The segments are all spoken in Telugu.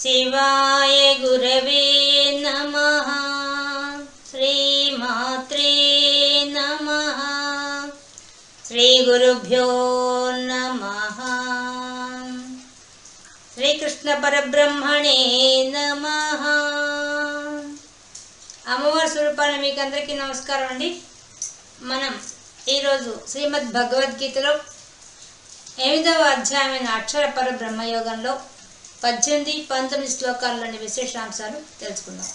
శివాయ గురవే నమ శ్రీమాత్రే నమ శ్రీ గురుభ్యో నమ శ్రీకృష్ణ పరబ్రహ్మణే నమ అమ్మవారి స్వరూపాన్ని మీకు అందరికీ నమస్కారం అండి. మనం ఈరోజు శ్రీమద్ భగవద్గీతలో ఎనిమిదవ అధ్యాయమైన అక్షర పరబ్రహ్మయోగంలో పద్దెనిమిది పంతొమ్మిది శ్లోకాల్లోని విశేషాంశాలు తెలుసుకుందాం.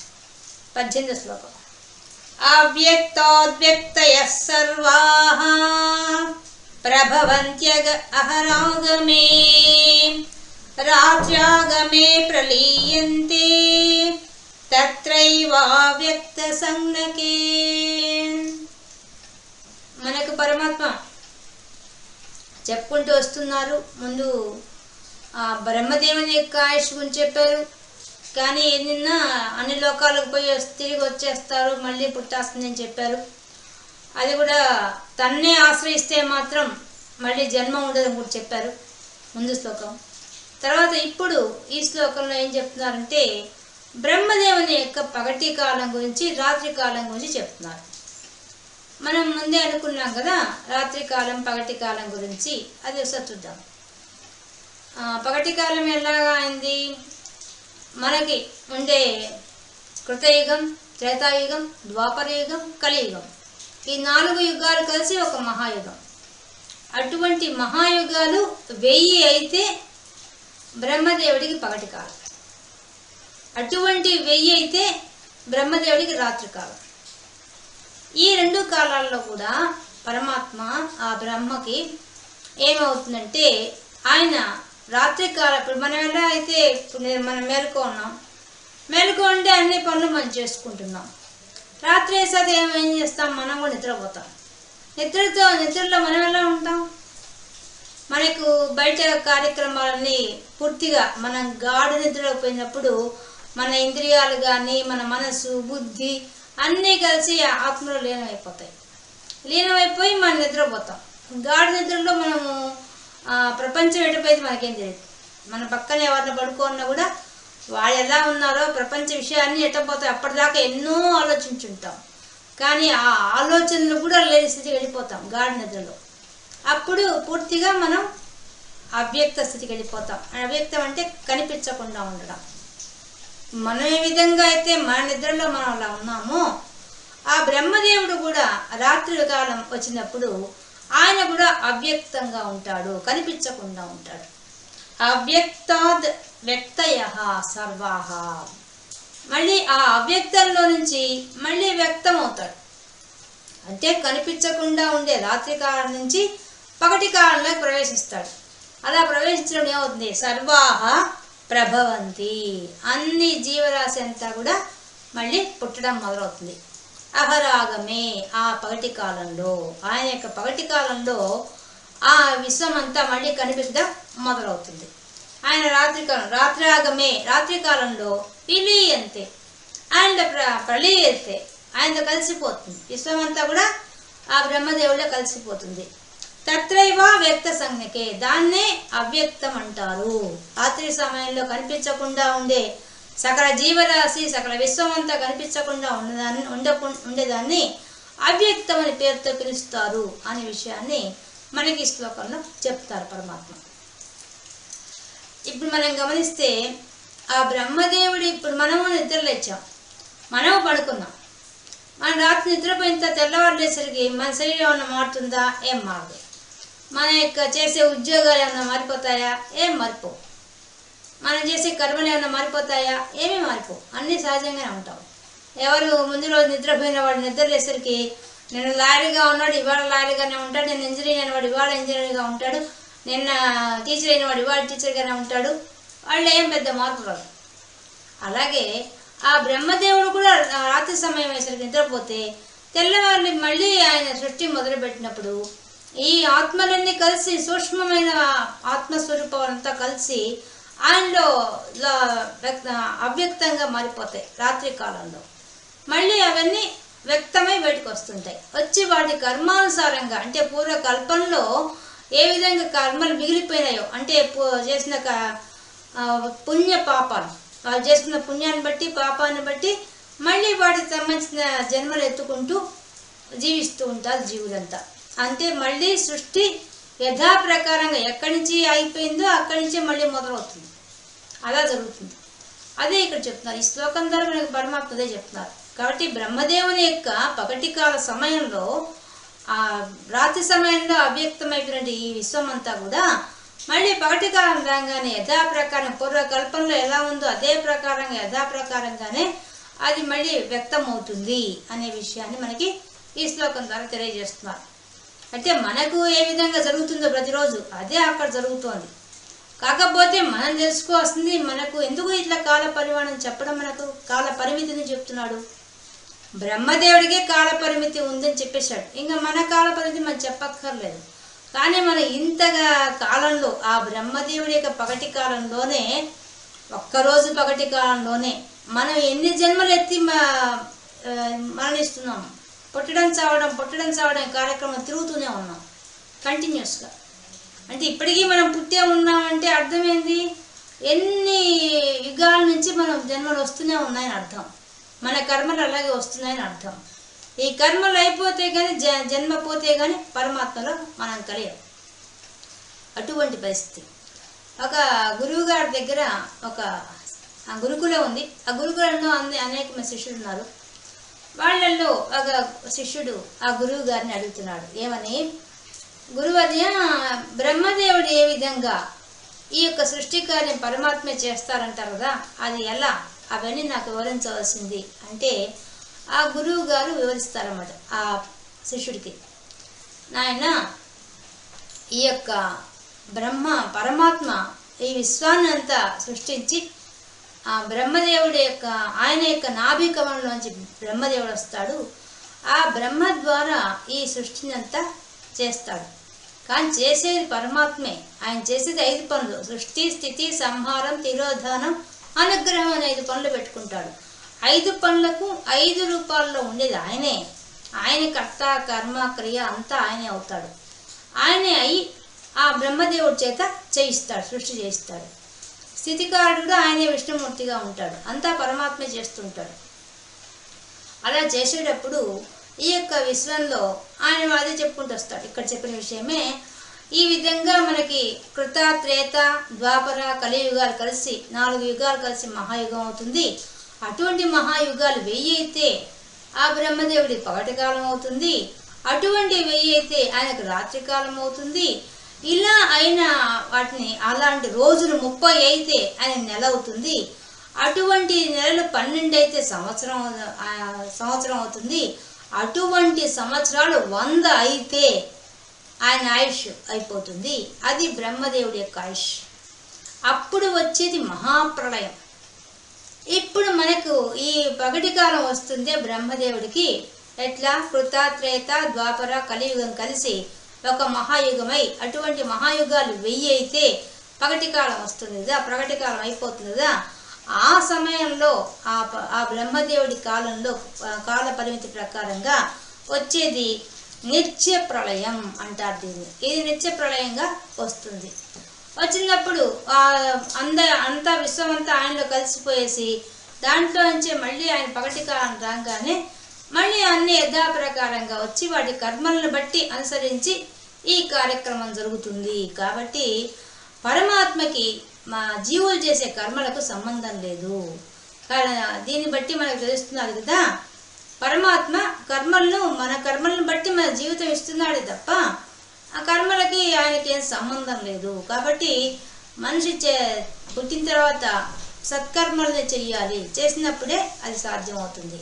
పద్దెనిమిది శ్లోకం. అవ్యక్తోద్వ్యక్తయ సర్వా ప్రభవంత్యగ అహరాగమే రాత్ర్యాగమే ప్రలీయంతే తత్రైవావ్యక్త సంజ్ఞకే మనకు పరమాత్మ చెప్పుకుంటూ వస్తున్నారు. ముందు ఆ బ్రహ్మదేవుని యొక్క ఆయుష్ గురించి చెప్పారు. కానీ నిన్న అన్ని లోకాలకు పోయి తిరిగి వచ్చేస్తారు మళ్ళీ పుట్టాస్తుందని చెప్పారు. అది కూడా తన్నే ఆశ్రయిస్తే మాత్రం మళ్ళీ జన్మ ఉండదని కూడా చెప్పారు. ముందు శ్లోకం. తర్వాత ఇప్పుడు ఈ శ్లోకంలో ఏం చెప్తున్నారంటే బ్రహ్మదేవుని యొక్క పగటి కాలం గురించి రాత్రి కాలం గురించి చెప్తున్నారు. మనం ముందే అనుకున్నాం కదా రాత్రి కాలం పగటి కాలం గురించి. అది ఒకసారి చూద్దాం. పగటి కాలం ఎలాగా అయింది? మనకి ఉండే కృతయుగం త్రేతాయుగం ద్వాపరయుగం కలియుగం. ఈ నాలుగు యుగాలు కలిసి ఒక మహాయుగం. అటువంటి మహాయుగాలు వెయ్యి అయితే బ్రహ్మదేవుడికి పగటి కాలం. అటువంటి వెయ్యి అయితే బ్రహ్మదేవుడికి రాత్రి కాలం. ఈ రెండు కాలాల్లో కూడా పరమాత్మ ఆ బ్రహ్మకి ఏమవుతుందంటే ఆయన రాత్రి కాలం ఇప్పుడు మనం ఎలా అయితే ఇప్పుడు నేను మనం మేలుకో ఉన్నాం మేలుకో ఉంటే అన్ని పనులు మనం చేసుకుంటున్నాం. రాత్రి వేసేది ఏం ఏం చేస్తాం? మనం కూడా నిద్రపోతాం. నిద్రతో నిద్రలో మనం ఎలా ఉంటాం? మనకు బయట కార్యక్రమాలన్నీ పూర్తిగా మనం గాఢ నిద్రలో పోయినప్పుడు మన ఇంద్రియాలు కానీ మన మనసు బుద్ధి అన్నీ కలిసి ఆత్మలో లీనమైపోతాయి. లీనమైపోయి మనం నిద్రపోతాం. గాఢ నిద్రలో మనము ప్రపంచం ఎటుపోయేది మనకేం తెలియదు మన పక్కన ఎవరిని పడుకున్నా కూడా వాళ్ళు ఎలా ఉన్నారో ప్రపంచ విషయాన్ని ఎట్టపోతాయి అప్పటిదాకా ఎన్నో ఆలోచించుంటాం. కానీ ఆ ఆలోచనలు కూడా లేని స్థితికి వెళ్ళిపోతాం గాఢ నిద్రలో. అప్పుడు పూర్తిగా మనం అవ్యక్త స్థితికి వెళ్ళిపోతాం. అవ్యక్తం అంటే కనిపించకుండా ఉండడం. మనం ఏ విధంగా అయితే మన నిద్రలో మనం అలా ఉన్నామో ఆ బ్రహ్మదేవుడు కూడా రాత్రి కాలం వచ్చినప్పుడు ఆయన కూడా అవ్యక్తంగా ఉంటాడు కనిపించకుండా ఉంటాడు. అవ్యక్తాద్ వ్యక్తయ సర్వాహ మళ్ళీ ఆ అవ్యక్తంలో నుంచి మళ్ళీ వ్యక్తం అవుతాడు అంటే కనిపించకుండా ఉండే రాత్రి కాలం నుంచి పగటి కాలంలోకి ప్రవేశిస్తాడు. అలా ప్రవేశించడం ఏమవుతుంది? సర్వాహ ప్రభవంతి. అన్ని జీవరాశి అంతా కూడా మళ్ళీ పుట్టడం మొదలవుతుంది. అహరాగమే ఆ పగటి కాలంలో. ఆయన యొక్క పగటి కాలంలో ఆ విశ్వం అంతా మళ్ళీ కనిపించడం మొదలవుతుంది. ఆయన రాత్రి కాలం రాత్రాగమే రాత్రి కాలంలో విలీయంతే ఆయన ప్ర ప్రళీయతే ఆయనతో కలిసిపోతుంది. విశ్వం అంతా కూడా ఆ బ్రహ్మదేవుడిలో కలిసిపోతుంది. తత్రైవ వ్యక్త సంజ్ఞకే దాన్నే అవ్యక్తం అంటారు రాత్రి సమయంలో కనిపించకుండా ఉండే సకల జీవరాశి సకల విశ్వం అంతా కనిపించకుండా ఉన్నదాన్ని ఉండకు ఉండేదాన్ని అవ్యక్తం అనే పేరుతో పిలుస్తారు అనే విషయాన్ని మనకి ఈ శ్లోకంలో చెప్తారు పరమాత్మ. ఇప్పుడు మనం గమనిస్తే ఆ బ్రహ్మదేవుడు ఇప్పుడు మనము నిద్రలేచాం మనము పడుకున్నాం. మనం రాత్రి నిద్రపోయిన తెల్లవారులేసరికి మన శరీరం ఏమన్నా మారుతుందా? ఏం మారదు. మన యొక్క చేసే ఉద్యోగాలు ఏమన్నా మారిపోతాయా? ఏం మారిపోవు. మనం చేసే కర్మలు ఏమైనా మారిపోతాయా? ఏమీ మారిపోవు అన్నీ సహజంగానే ఉంటాం ఎవరు ముందు రోజు నిద్రపోయిన వాడు నిద్రలేసరికి నేను లారీగా ఉన్నాడు ఇవాళ లారీగానే ఉంటాడు నేను ఇంజనీర్ అయిన వాడు ఇవాళ ఇంజనీర్గా ఉంటాడు నిన్న టీచర్ అయిన వాడు ఇవాళ టీచర్గానే ఉంటాడు. వాళ్ళు ఏం పెద్ద మార్పు రాదు అలాగే ఆ బ్రహ్మదేవుడు కూడా రాత్రి సమయం వేసరికి నిద్రపోతే తెల్లవారిని మళ్ళీ ఆయన సృష్టి మొదలుపెట్టినప్పుడు ఈ ఆత్మలన్నీ కలిసి సూక్ష్మమైన ఆత్మస్వరూపం అంతా కలిసి ఆయనలో వ్యక్త అవ్యక్తంగా మారిపోతాయి రాత్రి కాలంలో. మళ్ళీ అవన్నీ వ్యక్తమై బయటకు వస్తుంటాయి. వచ్చి వాటి కర్మానుసారంగా అంటే పూర్వ కల్పనలో ఏ విధంగా కర్మలు మిగిలిపోయినాయో అంటే చేసిన క- పుణ్య పాపాలు. వాళ్ళు చేసుకున్న పుణ్యాన్ని బట్టి పాపాన్ని బట్టి మళ్ళీ వాటికి సంబంధించిన జన్మలు ఎత్తుకుంటూ జీవిస్తూ ఉంటారు జీవులంతా. అంతే మళ్ళీ సృష్టి యథాప్రకారంగా ఎక్కడి నుంచి అయిపోయిందో అక్కడి నుంచే మళ్ళీ మొదలవుతుంది. అలా జరుగుతుంది. అదే ఇక్కడ చెప్తున్నారు. ఈ శ్లోకం ద్వారా మనకి పరమాత్మ అదే చెప్తున్నారు. కాబట్టి బ్రహ్మదేవుని యొక్క పగటి కాల సమయంలో ఆ రాత్రి సమయంలో అవ్యక్తమైనటువంటి ఈ విశ్వం అంతా కూడా మళ్ళీ పగటి కాలం రాగానే యథాప్రకారం పూర్వకల్పంలో ఎలా ఉందో అదే ప్రకారంగా యథాప్రకారంగానే అది మళ్ళీ వ్యక్తం అవుతుంది అనే విషయాన్ని మనకి ఈ శ్లోకం ద్వారా తెలియజేస్తున్నారు. అంటే మనకు ఏ విధంగా జరుగుతుందో ప్రతిరోజు అదే అక్కడ జరుగుతోంది. కాకపోతే మనం తెలుసుకోవాల్సింది మనకు ఎందుకు ఇట్లా కాల పరిమాణం చెప్పడం మనకు? కాల పరిమితిని చెప్తున్నాడు. బ్రహ్మదేవుడికే కాల పరిమితి ఉందని చెప్పేశాడు. ఇంకా మన కాల పరిమితి మనం చెప్పక్కర్లేదు. కానీ మన ఇంతగా కాలంలో ఆ బ్రహ్మదేవుడి యొక్క పగటి కాలంలోనే ఒక్కరోజు పగటి కాలంలోనే మనం ఎన్ని జన్మలు ఎత్తి మరణిస్తున్నాము? పుట్టడం చావడం పుట్టడం చావడం కార్యక్రమం తిరుగుతూనే ఉన్నాం. కంటిన్యూస్గా అంటే ఇప్పటికీ మనం పుట్టే ఉన్నామంటే అర్థం ఏంది ఎన్ని యుగాల నుంచి మనం జన్మలు వస్తూనే ఉన్నాయని అర్థం. మన కర్మలు అలాగే వస్తున్నాయని అర్థం. ఈ కర్మలు అయిపోతే కానీ జ జన్మ పోతే కానీ పరమాత్మలో మనం కలియం. అటువంటి పరిస్థితి. ఒక గురువు గారి దగ్గర ఒక గురుకులం ఉంది. ఆ గురుకులంలో అన్ని అనేక శిష్యులు ఉన్నారు. వాళ్ళల్లో ఒక శిష్యుడు ఆ గురువు గారిని అడుగుతున్నాడు. ఏమని? గురువర్య బ్రహ్మదేవుడు ఏ విధంగా ఈ యొక్క సృష్టి కార్యం పరమాత్మే చేస్తారంటారు కదా? అది ఎలా? అవన్నీ నాకు వివరించవలసింది అంటే ఆ గురువు గారు వివరిస్తారన్నమాట ఆ శిష్యుడికి. నాయన ఈ యొక్క బ్రహ్మ పరమాత్మ ఈ విశ్వాన్ని అంతా సృష్టించి ఆ బ్రహ్మదేవుడి యొక్క ఆయన యొక్క నాభి కమలంలోంచి బ్రహ్మదేవుడు వస్తాడు. ఆ బ్రహ్మ ద్వారా ఈ సృష్టిని అంతా చేస్తాడు. కానీ చేసేది పరమాత్మే. ఆయన చేసేది ఐదు పనులు. సృష్టి స్థితి సంహారం తిరోధానం అనుగ్రహం అనే ఐదు పనులు పెట్టుకుంటాడు. ఐదు పనులకు ఐదు రూపాల్లో ఉండేది ఆయనే. ఆయన కర్త కర్మ క్రియ అంతా ఆయనే అవుతాడు. ఆయనే అయి ఆ బ్రహ్మదేవుడి చేత చేయిస్తాడు సృష్టి చేయిస్తాడు. స్థితికారుడు కూడా ఆయనే విష్ణుమూర్తిగా ఉంటాడు. అంతా పరమాత్మ చేస్తుంటాడు. అలా చేసేటప్పుడు ఈ యొక్క విశ్వంలో ఆయన అదే చెప్పుకుంటూ వస్తాడు. ఇక్కడ చెప్పిన విషయమే ఈ విధంగా మనకి కృత త్రేత ద్వాపర కలియుగాలు కలిసి నాలుగు యుగాలు కలిసి మహాయుగం అవుతుంది. అటువంటి మహాయుగాలు వెయ్యి అయితే ఆ బ్రహ్మదేవుడి పగటికాలం అవుతుంది. అటువంటి వెయ్యి అయితే ఆయనకు రాత్రికాలం అవుతుంది. ఇలా అయిన వాటిని అలాంటి రోజులు ముప్పై అయితే ఆయన నెల అవుతుంది. అటువంటి నెలలు పన్నెండు అయితే సంవత్సరం సంవత్సరం అవుతుంది. అటువంటి సంవత్సరాలు వంద అయితే ఆయన ఆయుష్ అయిపోతుంది. అది బ్రహ్మదేవుడి యొక్క ఆయుష్. అప్పుడు వచ్చేది మహాప్రళయం. ఇప్పుడు మనకు ఈ పగటి కాలం వస్తుందే బ్రహ్మదేవుడికి. ఎట్లా? కృత త్రేత ద్వాపర కలియుగం కలిసి ఒక మహాయుగమై అటువంటి మహాయుగాలు వెయ్యి అయితే పగటి కాలం వస్తుంది కదా పగటి కాలం అయిపోతుంది కదా. ఆ సమయంలో ఆ ఆ బ్రహ్మదేవుడి కాలంలో కాల పరిమితి ప్రకారంగా వచ్చేది నిత్య ప్రళయం అంటారు దీన్ని. ఇది నిత్య ప్రళయంగా వస్తుంది. వచ్చినప్పుడు ఆ అంద అంతా విశ్వం అంతా ఆయనలో కలిసిపోయేసి దాంట్లో నుంచి మళ్ళీ ఆయన పగటి కాలం రాగానే మళ్ళీ అన్ని యథాప్రకారంగా వచ్చి వాటి కర్మలను బట్టి అనుసరించి ఈ కార్యక్రమం జరుగుతుంది. కాబట్టి పరమాత్మకి మా జీవులు చేసే కర్మలకు సంబంధం లేదు. దీన్ని బట్టి మనకు తెలుస్తున్నారు కదా పరమాత్మ కర్మలను మన కర్మలను బట్టి మన జీవితం ఇస్తున్నాడు తప్ప ఆ కర్మలకి ఆయనకి ఏం సంబంధం లేదు. కాబట్టి మనిషి చే పుట్టిన తర్వాత సత్కర్మల్ని చెయ్యాలి. చేసినప్పుడే అది సాధ్యమవుతుంది.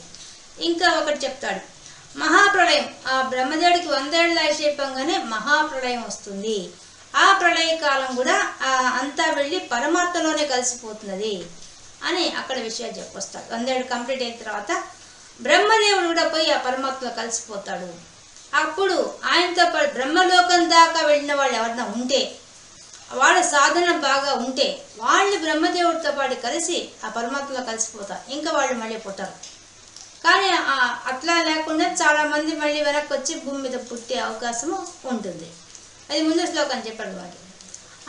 ఇంకా ఒకటి చెప్తాడు. మహాప్రళయం. ఆ బ్రహ్మదేవుడికి వందేళ్ళ ఆక్షేపంగానే మహాప్రళయం వస్తుంది. ఆ ప్రళయ కాలం కూడా ఆ అంతా వెళ్ళి పరమాత్మలోనే కలిసిపోతున్నది అని అక్కడ విషయాలు చెప్పొస్తాడు. వందేళ్ళు కంప్లీట్ అయిన తర్వాత బ్రహ్మదేవుడు కూడా పోయి ఆ పరమాత్మ కలిసిపోతాడు. అప్పుడు ఆయనతో పాటు బ్రహ్మలోకం దాకా వెళ్ళిన వాళ్ళు ఎవరన్నా ఉంటే వాళ్ళ సాధన బాగా ఉంటే వాళ్ళు బ్రహ్మదేవుడితో పాటు కలిసి ఆ పరమాత్మలో కలిసిపోతారు. ఇంకా వాళ్ళు మళ్ళీ పుట్టరు. కానీ అట్లా లేకుండా చాలా మంది మళ్ళీ వెనక్కి వచ్చి భూమి మీద పుట్టే అవకాశము ఉంటుంది. అది ముందు శ్లోకం చెప్పాడు వాటి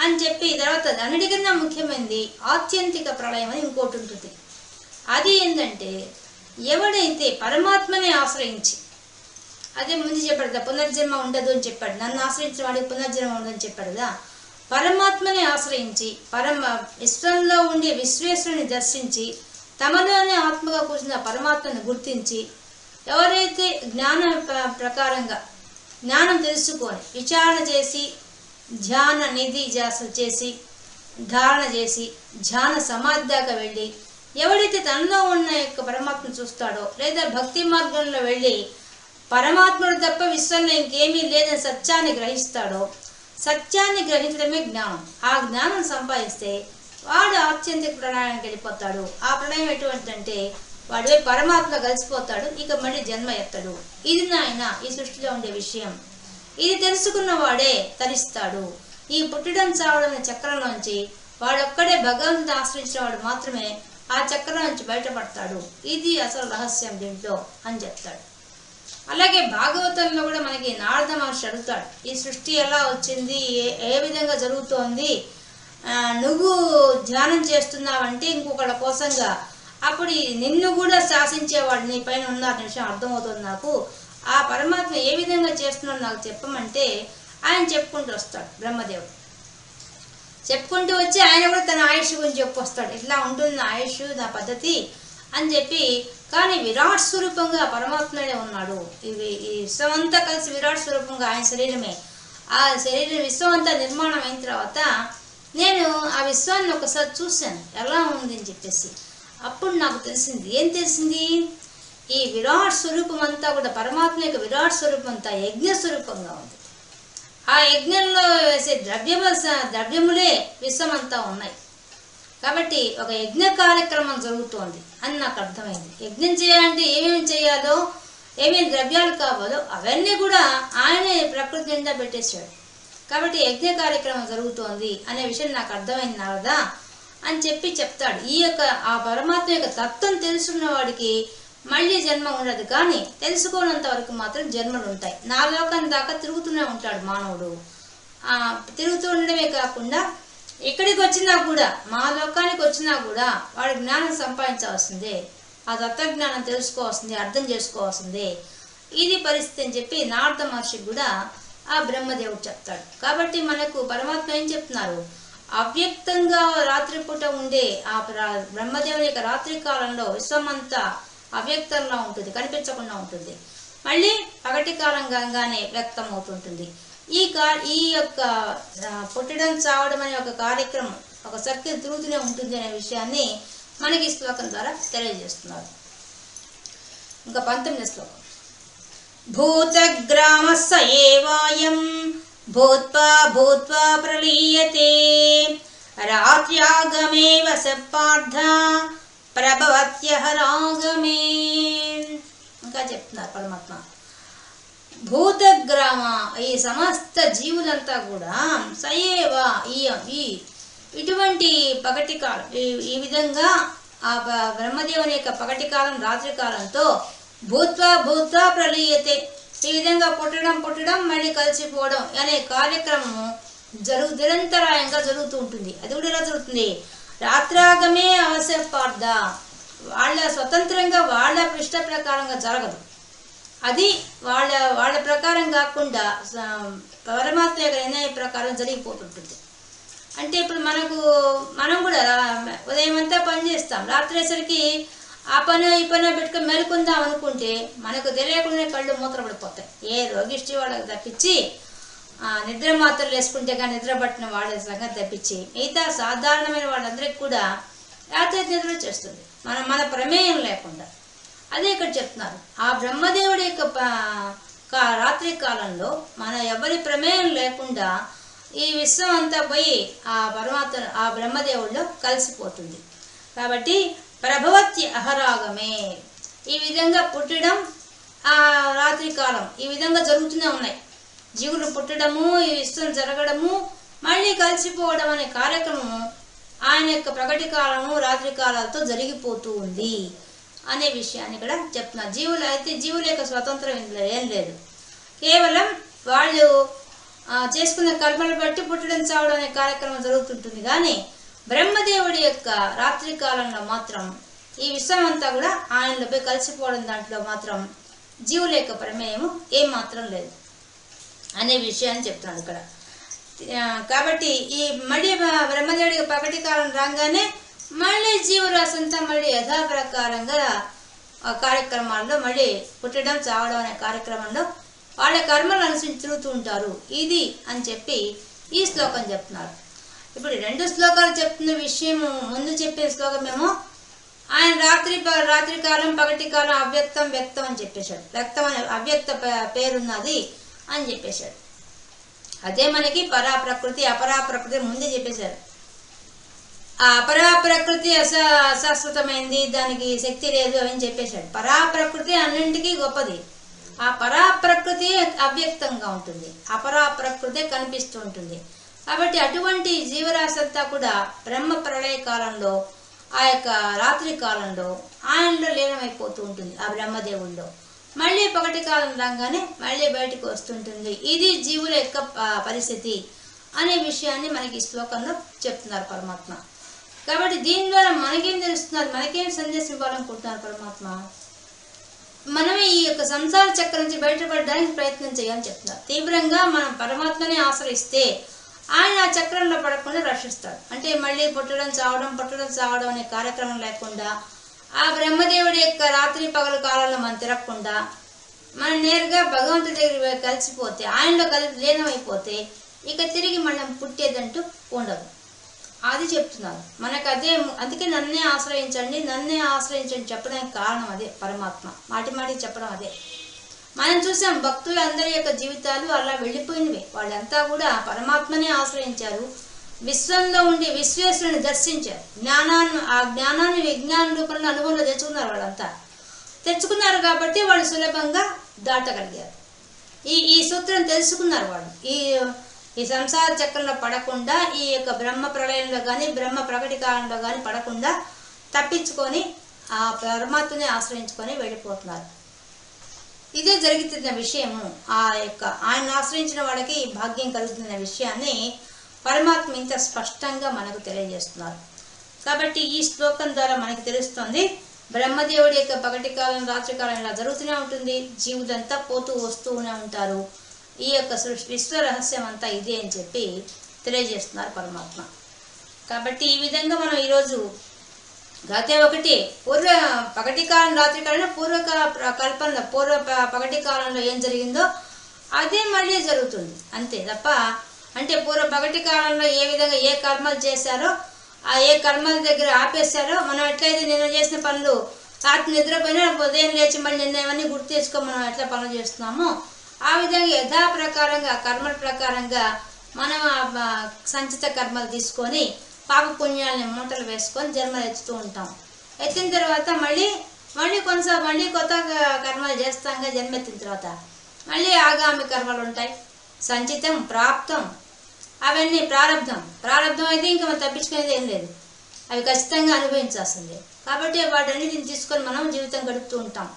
అని చెప్పి తర్వాత అన్నిటికన్నా ముఖ్యమైనది ఆత్యంతిక ప్రళయం అని ఇంకోటి ఉంటుంది. అది ఏంటంటే ఎవడైతే పరమాత్మని ఆశ్రయించి అదే ముందు చెప్పాడు కదా పునర్జన్మ ఉండదు అని చెప్పాడు. నన్ను ఆశ్రయించిన వాడికి పునర్జన్మ ఉండదని చెప్పాడు కదా. పరమాత్మని ఆశ్రయించి పరమ విశ్వంలో ఉండే విశ్వేశ్వరుని దర్శించి తమలోనే ఆత్మగా కూర్చున్న పరమాత్మను గుర్తించి ఎవరైతే జ్ఞాన ప్ర- ప్రకారంగా జ్ఞానం తెలుసుకొని విచారణ చేసి ధ్యాన నిధి జాసలు చేసి ధారణ చేసి ధ్యాన సమాధి దాకా వెళ్ళి ఎవడైతే తనలో ఉన్న యొక్క పరమాత్మను చూస్తాడో లేదా భక్తి మార్గంలో వెళ్ళి పరమాత్ముడు తప్ప విశ్వంలో ఇంకేమీ లేదని సత్యాన్ని గ్రహిస్తాడో సత్యాన్ని గ్రహించడమే జ్ఞానం. ఆ జ్ఞానం సంపాదిస్తే వాడు ఆత్యంతిక ప్రణయానికి వెళ్ళిపోతాడు. ఆ ప్రణయం ఎటువంటిదంటే వాడు పరమాత్మ కలిసిపోతాడు ఇక మళ్ళీ జన్మ ఎత్తడు. ఇది నాయన ఈ సృష్టిలో ఉండే విషయం. ఇది తెలుసుకున్న వాడే తరిస్తాడు ఈ పుట్టడం చావడం చక్రంలోంచి వాడొక్కడే భగవంతుని ఆశ్రయించిన వాడు మాత్రమే ఆ చక్రం నుంచి బయటపడతాడు. ఇది అసలు రహస్యం దీంట్లో అని చెప్తాడు. అలాగే భాగవతంలో కూడా మనకి నారద మహర్షి అడుగుతాడు ఈ సృష్టి ఎలా వచ్చింది? ఏ ఏ విధంగా జరుగుతోంది? నువ్వు ధ్యానం చేస్తున్నావంటే ఇంకొకళ్ళ కోసంగా. అప్పుడు నిన్ను కూడా శాసించేవాడు నీ పైన ఉన్నారు విషయం అర్థమవుతుంది నాకు. ఆ పరమాత్మ ఏ విధంగా చేస్తున్నాడో నాకు చెప్పమంటే ఆయన చెప్పుకుంటూ వస్తాడు బ్రహ్మదేవుడు. చెప్పుకుంటూ వచ్చి ఆయన కూడా తన ఆయుష్ గురించి చెప్పొస్తాడు. ఇట్లా ఉంటుంది నా ఆయుష్ నా పద్ధతి అని చెప్పి కానీ విరాట్ స్వరూపంగా పరమాత్మనే ఉన్నాడు. ఇవి ఈ విశ్వం అంతా కలిసి విరాట్ స్వరూపంగా ఆయన శరీరమే. ఆ శరీరం విశ్వం అంతా నిర్మాణం అయిన తర్వాత నేను ఆ విశ్వాన్ని ఒకసారి చూశాను. ఎలా ఉందని చెప్పేసి. అప్పుడు నాకు తెలిసింది. ఏం తెలిసింది? ఈ విరాట్ స్వరూపం అంతా కూడా పరమాత్మ యొక్క విరాట్ స్వరూపం అంతా యజ్ఞ స్వరూపంగా ఉంది. ఆ యజ్ఞంలో వేసే ద్రవ్యము ద్రవ్యములే విశ్వమంతా ఉన్నాయి. కాబట్టి ఒక యజ్ఞ కార్యక్రమం జరుగుతోంది అని నాకు అర్థమైంది. యజ్ఞం చేయాలంటే ఏమేమి చేయాలో ఏమేమి ద్రవ్యాలు కావాలో అవన్నీ కూడా ఆయనే ప్రకృతి నిండా పెట్టేశాడు. కాబట్టి యజ్ఞ కార్యక్రమం జరుగుతోంది అనే విషయం నాకు అర్థమైంది నారదా అని చెప్పి చెప్తాడు. ఈ యొక్క ఆ పరమాత్మ యొక్క తత్వం తెలుసుకున్న వాడికి మళ్ళీ జన్మ ఉండదు కానీ తెలుసుకోనంత వరకు మాత్రం జన్మలు ఉంటాయి. నాలోకం దాకా తిరుగుతూనే ఉంటాడు మానవుడు. ఆ తిరుగుతూ ఉండడమే కాకుండా ఇక్కడికి వచ్చినా కూడా మా లోకానికి వచ్చినా కూడా వాడు జ్ఞానం సంపాదించవలసిందే. ఆ తత్వజ్ఞానం తెలుసుకోవాల్సిందే అర్థం చేసుకోవాల్సిందే. ఇది పరిస్థితి అని చెప్పి నారద మహర్షి కూడా ఆ బ్రహ్మదేవుడు చెప్తాడు. కాబట్టి మనకు పరమాత్మ ఏం చెప్తున్నారు? అవ్యక్తంగా రాత్రిపూట ఉండే ఆ ప్ర- బ్రహ్మదేవుని యొక్క రాత్రి కాలంలో విశ్వమంతా అవ్యక్తంగా ఉంటుంది కనిపించకుండా ఉంటుంది. మళ్ళీ పగటి కాలం కాగానే వ్యక్తం అవుతుంటుంది ఈ కా ఈ యొక్క పుట్టడం చావడం అనే ఒక కార్యక్రమం ఒక సర్కిల్ తిరుగుతూనే ఉంటుంది అనే విషయాన్ని మనకి ఈ శ్లోకం ద్వారా తెలియజేస్తున్నారు. ఇంకా పంతొమ్మిది శ్లోకం. భూతగ్రామస్స ఏవాయం. భూత్వా భూత్వా ప్రలీయతే. పార్థ సపార్థ ప్రభవత్యహరాగమే. ఇంకా చెప్తున్నారు పరమాత్మ. భూతగ్రామ ఈ సమస్త జీవులంతా కూడా సయేవ ఈ ఈ ఇటువంటి పగటి కాలం ఈ- ఈ విధంగా ఆ బ్రహ్మదేవుని యొక్క పగటి కాలం రాత్రి కాలంతో భూత్వా భూత్వా ప్రలీయతే ఈ విధంగా పుట్టడం పుట్టడం మళ్ళీ కలిసిపోవడం అనే కార్యక్రమం జరుగు నిరంతరాయంగా జరుగుతూ ఉంటుంది. అది కూడా ఎలా జరుగుతుంది? రాత్రాగమే అవసరపార్థ వాళ్ళ స్వతంత్రంగా వాళ్ళ ఇష్ట ప్రకారంగా జరగదు. అది వాళ్ళ వాళ్ళ ప్రకారం కాకుండా పరమాత్మ యొక్క నిర్ణయ ప్రకారం జరిగిపోతుంటుంది. అంటే ఇప్పుడు మనకు మనం కూడా రా- ఉదయం అంతా పని చేస్తాం. రాత్రి ఆ పని ఈ పని పెట్టుకుని మెలుకుందాం అనుకుంటే మనకు తెలియకుండా కళ్ళు మూత్రపడిపోతాయి. ఏ రోగిష్టి వాళ్ళకి తప్పించి ఆ, నిద్ర మాత్రలు వేసుకుంటే కానీ నిద్ర పట్టిన వాళ్ళ సంగతి తప్పించి మిగతా సాధారణమైన వాళ్ళందరికీ కూడా రాత్రి నిద్ర చేస్తుంది. మన మన ప్రమేయం లేకుండా. అదే ఇక్కడ చెప్తున్నారు. ఆ బ్రహ్మదేవుడి యొక్క కా- రాత్రి కాలంలో మన ఎవరి ప్రమేయం లేకుండా ఈ విశ్వం అంతా పోయి ఆ పరమాత్మ ఆ బ్రహ్మదేవుడిలో కలిసిపోతుంది. కాబట్టి ప్రభవత్య అహరాగమే. ఈ విధంగా పుట్టడం ఆ రాత్రి కాలం ఈ విధంగా జరుగుతూనే ఉన్నాయి. జీవులు పుట్టడము ఈ విశ్వం జరగడము మళ్ళీ కలిసిపోవడం అనే కార్యక్రమం ఆయన యొక్క ప్రకటి కాలము రాత్రి కాలాలతో జరిగిపోతూ ఉంది అనే విషయాన్ని ఇక్కడ చెప్తున్నారు. జీవులు అయితే జీవుల యొక్క స్వతంత్రం ఇందులో ఏం లేదు. కేవలం వాళ్ళు చేసుకున్న కర్మలు బట్టి పుట్టడం చావడం అనే కార్యక్రమం జరుగుతుంటుంది. కానీ బ్రహ్మదేవుడి యొక్క రాత్రి కాలంలో మాత్రం ఈ విశ్వం అంతా కూడా ఆయనలో పోయి కలిసిపోవడం దాంట్లో మాత్రం జీవుల యొక్క ప్రమేయము ఏం మాత్రం లేదు. అనే విషయాన్ని చెప్తున్నాడు ఇక్కడ. కాబట్టి ఈ మళ్ళీ బ్రహ్మదేవుడికి పగటి కాలం రాగానే మళ్ళీ జీవరాశి అంతా మళ్ళీ యథాప్రకారంగా కార్యక్రమాల్లో మళ్ళీ పుట్టడం చావడం అనే కార్యక్రమంలో వాళ్ళ కర్మలు అనుసరించి తిరుగుతూ ఉంటారు. ఇది అని చెప్పి ఈ శ్లోకం చెప్తున్నారు. ఇప్పుడు రెండు శ్లోకాలు చెప్తున్న విషయం ముందు చెప్పే శ్లోకమేమో ఆయన రాత్రి ప- రాత్రి కాలం పగటి కాలం అవ్యక్తం వ్యక్తం అని చెప్పేశాడు. వ్యక్తం అనే అవ్యక్త పే- పేరున్నది అని చెప్పేశాడు. అదే మనకి పరా ప్రకృతి అపరా ప్రకృతి ముందే చెప్పేశారు. ఆ అపరా ప్రకృతి అస అశాశ్వతమైంది దానికి శక్తి లేదు అని చెప్పేశాడు. పరా ప్రకృతి అన్నింటికీ గొప్పది. ఆ పరా ప్రకృతి అవ్యక్తంగా ఉంటుంది. అపరా ప్రకృతి కనిపిస్తూ ఉంటుంది. కాబట్టి అటువంటి జీవరాశి అంతా కూడా బ్రహ్మ ప్రళయ కాలంలో ఆ యొక్క రాత్రి కాలంలో ఆయనలో లీనమైపోతూ ఉంటుంది ఆ బ్రహ్మదేవుల్లో. మళ్ళీ పగటి కాలం రాగానే మళ్ళీ బయటకు వస్తుంటుంది. ఇది జీవుల యొక్క పరిస్థితి అనే విషయాన్ని మనకి ఈ శ్లోకంలో చెప్తున్నారు పరమాత్మ. కాబట్టి దీని ద్వారా మనకేం తెలుస్తున్నారు? మనకేం సందేశం ఇవ్వాలనుకుంటున్నారు పరమాత్మ? మనమే ఈ యొక్క సంసార చక్రం నుంచి బయటపడడానికి ప్రయత్నం చేయాలని చెప్తున్నారు. తీవ్రంగా మనం పరమాత్మనే ఆశ్రయిస్తే ఆయన ఆ చక్రంలో పడకుండా రక్షిస్తాడు. అంటే మళ్ళీ పుట్టడం చావడం పుట్టడం చావడం అనే కార్యక్రమం లేకుండా ఆ బ్రహ్మదేవుడి యొక్క రాత్రి పగలు కాలంలో మనం తిరగకుండా మనం నేరుగా భగవంతుడి దగ్గర కలిసిపోతే ఆయనలో కలిసి లీనమైపోతే ఇక తిరిగి మనం పుట్టేదంటూ ఉండదు. అది చెప్తున్నారు మనకు అదే అందుకే నన్నే ఆశ్రయించండి నన్నే ఆశ్రయించండి చెప్పడానికి కారణం అదే పరమాత్మ. మాటి మాటి చెప్పడం అదే. మనం చూసాం భక్తులు అందరి యొక్క జీవితాలు అలా వెళ్ళిపోయినవి. వాళ్ళంతా కూడా పరమాత్మనే ఆశ్రయించారు. విశ్వంలో ఉండి విశ్వేశ్వరుని దర్శించారు. జ్ఞానాన్ని ఆ జ్ఞానాన్ని విజ్ఞాన రూపంలో అనుభవంలో తెచ్చుకున్నారు వాళ్ళంతా. తెచ్చుకున్నారు కాబట్టి వాళ్ళు సులభంగా దాటగలిగారు. ఈ ఈ సూత్రం తెలుసుకున్నారు వాళ్ళు. ఈ ఈ సంసార చక్రంలో పడకుండా ఈ యొక్క బ్రహ్మ ప్రళయంలో కానీ బ్రహ్మ ప్రకటికాలంలో కానీ పడకుండా తప్పించుకొని ఆ పరమాత్మని ఆశ్రయించుకొని వెళ్ళిపోతున్నారు. ఇదే జరుగుతున్న విషయము. ఆ యొక్క ఆయన ఆశ్రయించిన వాళ్ళకి భాగ్యం కలుగుతున్న విషయాన్ని పరమాత్మ ఇంత స్పష్టంగా మనకు తెలియజేస్తున్నారు. కాబట్టి ఈ శ్లోకం ద్వారా మనకి తెలుస్తుంది బ్రహ్మదేవుడి యొక్క పగటి కాలం రాత్రి కాలం ఇలా జరుగుతూనే ఉంటుంది జీవులంతా పోతూ వస్తూనే ఉంటారు. ఈ యొక్క సృష్టి విశ్వ రహస్యం అంతా ఇదే అని చెప్పి తెలియజేస్తున్నారు పరమాత్మ. కాబట్టి ఈ విధంగా మనం ఈరోజు గతే ఒకటి పూర్వ పగటి కాలం రాత్రి కాలంలో పూర్వ క- కల్పనలో పూర్వ పగటి కాలంలో ఏం జరిగిందో అదే మళ్ళీ జరుగుతుంది. అంతే తప్ప అంటే పూర్వ పగటి కాలంలో ఏ విధంగా ఏ కర్మలు చేశారో ఆ ఏ కర్మల దగ్గర ఆపేశారో మనం ఎట్లయితే నిన్న చేసిన పనులు రాత్రి నిద్రపోయినా ఉదయం లేచి మళ్ళీ నిన్న ఏమన్నీ గుర్తు తెచ్చుకో మనం ఎట్లా పనులు చేస్తున్నామో ఆ విధంగా యథా ప్రకారంగా కర్మల ప్రకారంగా మనం సంచిత కర్మలు తీసుకొని పాప పుణ్యాలని మూటలు వేసుకొని జన్మ ఎత్తుతూ ఉంటాం. ఎత్తిన తర్వాత మళ్ళీ మళ్ళీ కొంచెం మళ్ళీ కొత్త కర్మలు చేస్తాంగా జన్మ ఎత్తిన తర్వాత. మళ్ళీ ఆగామి కర్మలు ఉంటాయి. సంచితం ప్రాప్తం. అవన్నీ ప్రారంధం ప్రారంధం అయితే ఇంకా మనం తప్పించుకునేది ఏం లేదు. అవి ఖచ్చితంగా అనుభవించాల్సిందే. కాబట్టి వాటన్నిటిని తీసుకొని మనం జీవితం గడుపుతూ ఉంటాం.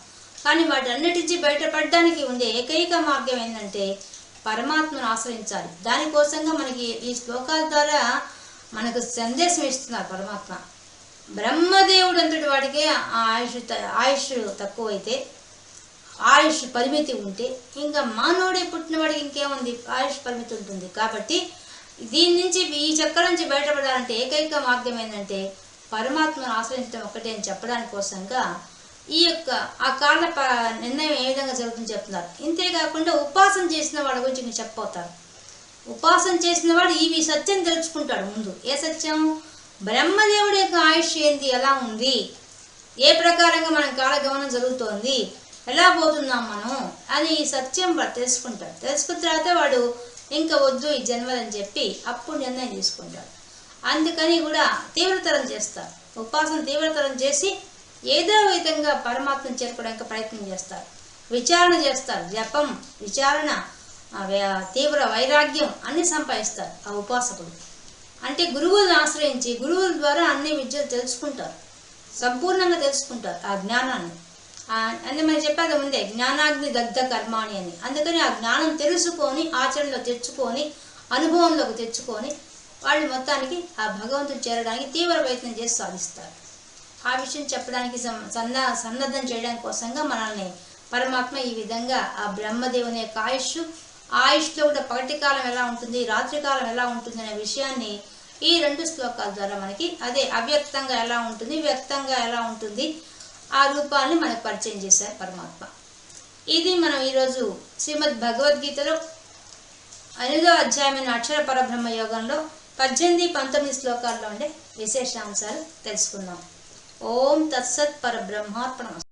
కానీ వాటన్నిటించి బయటపడడానికి ఉండే ఏకైక మార్గం ఏంటంటే పరమాత్మను ఆశ్రయించాలి. దానికోసంగా మనకి ఈ శ్లోకాల ద్వారా మనకు సందేశం ఇస్తున్నారు పరమాత్మ. బ్రహ్మదేవుడు అంతటి వాడికే ఆ ఆయుష్ త- ఆయుష్ తక్కువైతే ఆయుష్ పరిమితి ఉంటే ఇంకా మానవుడే పుట్టినవాడికి ఇంకేముంది? ఆయుష్ పరిమితి ఉంటుంది. కాబట్టి దీని నుంచి ఈ చక్రం నుంచి బయటపడాలంటే ఏకైక మార్గం ఏంటంటే పరమాత్మను ఆశ్రయించడం ఒకటే అని చెప్పడానికి కోసంగా ఈ యొక్క ఆ కాల ప- నిర్ణయం ఏ విధంగా జరుగుతుందని చెప్తున్నారు. ఇంతే కాకుండా ఉపాసన చేసిన వాళ్ళ గురించి మీరు చెప్పబోతారు ఉపాసన చేసిన వాడు ఈ సత్యం తెలుసుకుంటాడు ముందు. ఏ సత్యం? బ్రహ్మదేవుడి యొక్క ఆయుష్ ఏంది? ఎలా ఉంది? ఏ ప్రకారంగా మన కాలగమనం జరుగుతోంది? ఎలా పోతున్నాం మనం? అని ఈ సత్యం వాడు తెలుసుకుంటాడు. తెలుసుకున్న తర్వాత వాడు ఇంకా వద్దు ఈ జన్మలని చెప్పి అప్పుడు నిర్ణయం తీసుకుంటాడు. అందుకని కూడా తీవ్రతరం చేస్తారు. ఉపాసన తీవ్రతరం చేసి ఏదో విధంగా పరమాత్మను చేరుకోవడానికి ప్రయత్నం చేస్తారు. విచారణ చేస్తారు. జపం విచారణ తీవ్ర వైరాగ్యం అన్ని సంపాదిస్తారు ఆ ఉపాసకుడు. అంటే గురువులను ఆశ్రయించి గురువుల ద్వారా అన్ని విద్యలు తెలుసుకుంటారు. సంపూర్ణంగా తెలుసుకుంటారు ఆ జ్ఞానాన్ని. అంటే మనం చెప్పేది ముందే జ్ఞానాగ్ని దగ్ధ కర్మాణి అని. అందుకని ఆ జ్ఞానం తెలుసుకొని ఆచరణలో తెచ్చుకొని అనుభవంలోకి తెచ్చుకొని వాళ్ళు మొత్తానికి ఆ భగవంతుడు చేరడానికి తీవ్ర ప్రయత్నం చేసి సాధిస్తారు. ఆ విషయం చెప్పడానికి సం- సన్న సన్నద్ధం చేయడానికి కోసంగా మనల్ని పరమాత్మ ఈ విధంగా ఆ బ్రహ్మదేవుని యొక్క ఆయుష్ ఆయుష్లో కూడా పగటి కాలం ఎలా ఉంటుంది రాత్రి కాలం ఎలా ఉంటుంది అనే విషయాన్ని ఈ రెండు శ్లోకాల ద్వారా మనకి అదే అవ్యక్తంగా ఎలా ఉంటుంది వ్యక్తంగా ఎలా ఉంటుంది ఆ రూపాన్ని మనకు పరిచయం చేశారు పరమాత్మ. ఇది మనం ఈరోజు శ్రీమద్ భగవద్గీతలో ఎనిమిదో అధ్యాయమైన అక్షర పరబ్రహ్మ యోగంలో పద్దెనిమిది పంతొమ్మిది శ్లోకాల్లో ఉండే విశేషాంశాలు తెలుసుకుందాం. ఓం తత్సత్ పరబ్రహ్మార్పణ